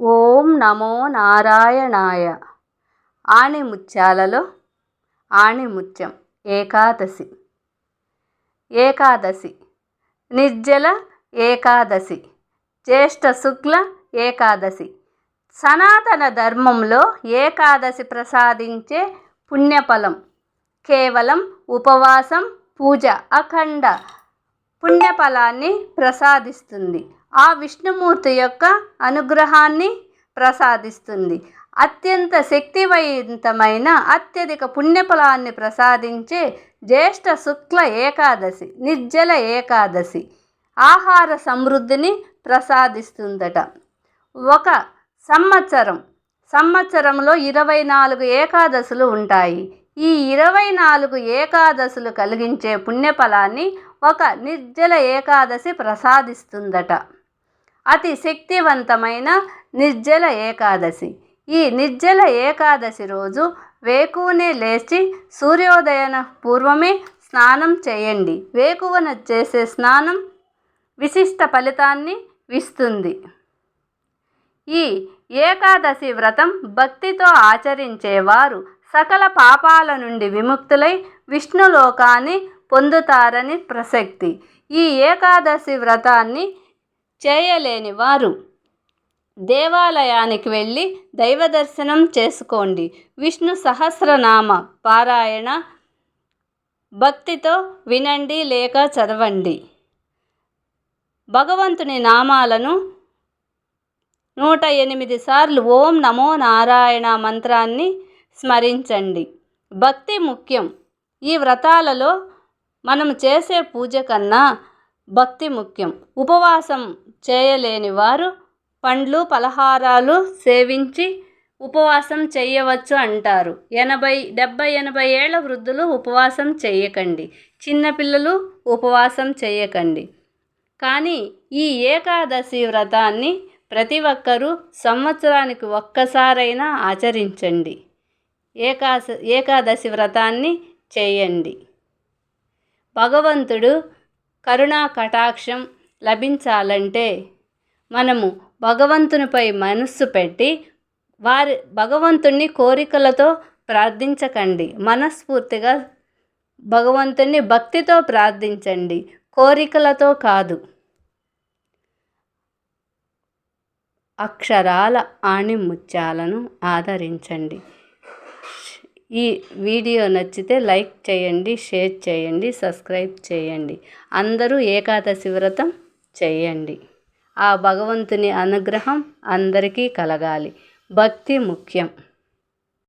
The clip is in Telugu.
ఓం నమో నారాయణాయ. ఆణిముత్యాలలో ఆణిముత్యం ఏకాదశి. ఏకాదశి. నిర్జల ఏకాదశి. జ్యేష్ఠ శుక్ల ఏకాదశి. సనాతన ధర్మంలో ఏకాదశి ప్రసాదించే పుణ్యఫలం కేవలం ఉపవాసం పూజ అఖండ పుణ్యఫలాన్ని ప్రసాదిస్తుంది. ఆ విష్ణుమూర్తి యొక్క అనుగ్రహాన్ని ప్రసాదిస్తుంది. అత్యంత శక్తివంతమైన అత్యధిక పుణ్యఫలాన్ని ప్రసాదించే జ్యేష్ఠ శుక్ల ఏకాదశి నిర్జల ఏకాదశి ఆహార సమృద్ధిని ప్రసాదిస్తుందట. ఒక సంవత్సరం సంవత్సరంలో ఇరవై నాలుగు ఏకాదశులు ఉంటాయి. ఈ ఇరవై నాలుగు ఏకాదశులు కలిగించే పుణ్యఫలాన్ని ఒక నిర్జల ఏకాదశి ప్రసాదిస్తుందట. అతి శక్తివంతమైన నిర్జల ఏకాదశి. ఈ నిర్జల ఏకాదశి రోజు వేకువనే లేచి సూర్యోదయన పూర్వమే స్నానం చేయండి. వేకువన చేసే స్నానం విశిష్ట ఫలితాన్ని ఇస్తుంది. ఈ ఏకాదశి వ్రతం భక్తితో ఆచరించేవారు సకల పాపాల నుండి విముక్తులై విష్ణులోకాన్ని పొందుతారని ప్రసక్తి. ఈ ఏకాదశి వ్రతాన్ని చేయలేని వారు. దేవాలయానికి వెళ్ళి దైవ దర్శనం చేసుకోండి. విష్ణు సహస్రనామ పారాయణ భక్తితో వినండి లేక చదవండి. భగవంతుని నామాలను నూట ఎనిమిది సార్లు ఓం నమో నారాయణ మంత్రాన్ని స్మరించండి. భక్తి ముఖ్యం. ఈ వ్రతాలలో మనం చేసే పూజ కన్నా భక్తి ముఖ్యం. ఉపవాసం చేయలేని వారు పండ్లు పలహారాలు సేవించి ఉపవాసం చేయవచ్చు అంటారు. ఎనభై డెబ్బై ఎనభై ఏళ్ళ వృద్ధులు ఉపవాసం చేయకండి. చిన్నపిల్లలు ఉపవాసం చేయకండి. కానీ ఈ ఏకాదశి వ్రతాన్ని ప్రతి ఒక్కరూ సంవత్సరానికి ఒక్కసారైనా ఆచరించండి. ఏకాశ ఏకాదశి వ్రతాన్ని చేయండి. భగవంతుడు కరుణా కటాక్షం లభించాలంటే మనము భగవంతునిపై మనస్సు పెట్టి వారి భగవంతుణ్ణి కోరికలతో ప్రార్థించకండి. మనస్ఫూర్తిగా భగవంతుణ్ణి భక్తితో ప్రార్థించండి. కోరికలతో కాదు. అక్షరాల ఆణిముత్యాలను ఆదరించండి. ఈ వీడియో నచ్చితే లైక్ చేయండి షేర్ చేయండి సబ్స్క్రైబ్ చేయండి. అందరూ ఏకాదశి వ్రతం చేయండి. ఆ భగవంతుని అనుగ్రహం అందరికీ కలగాలి. భక్తి ముఖ్యం.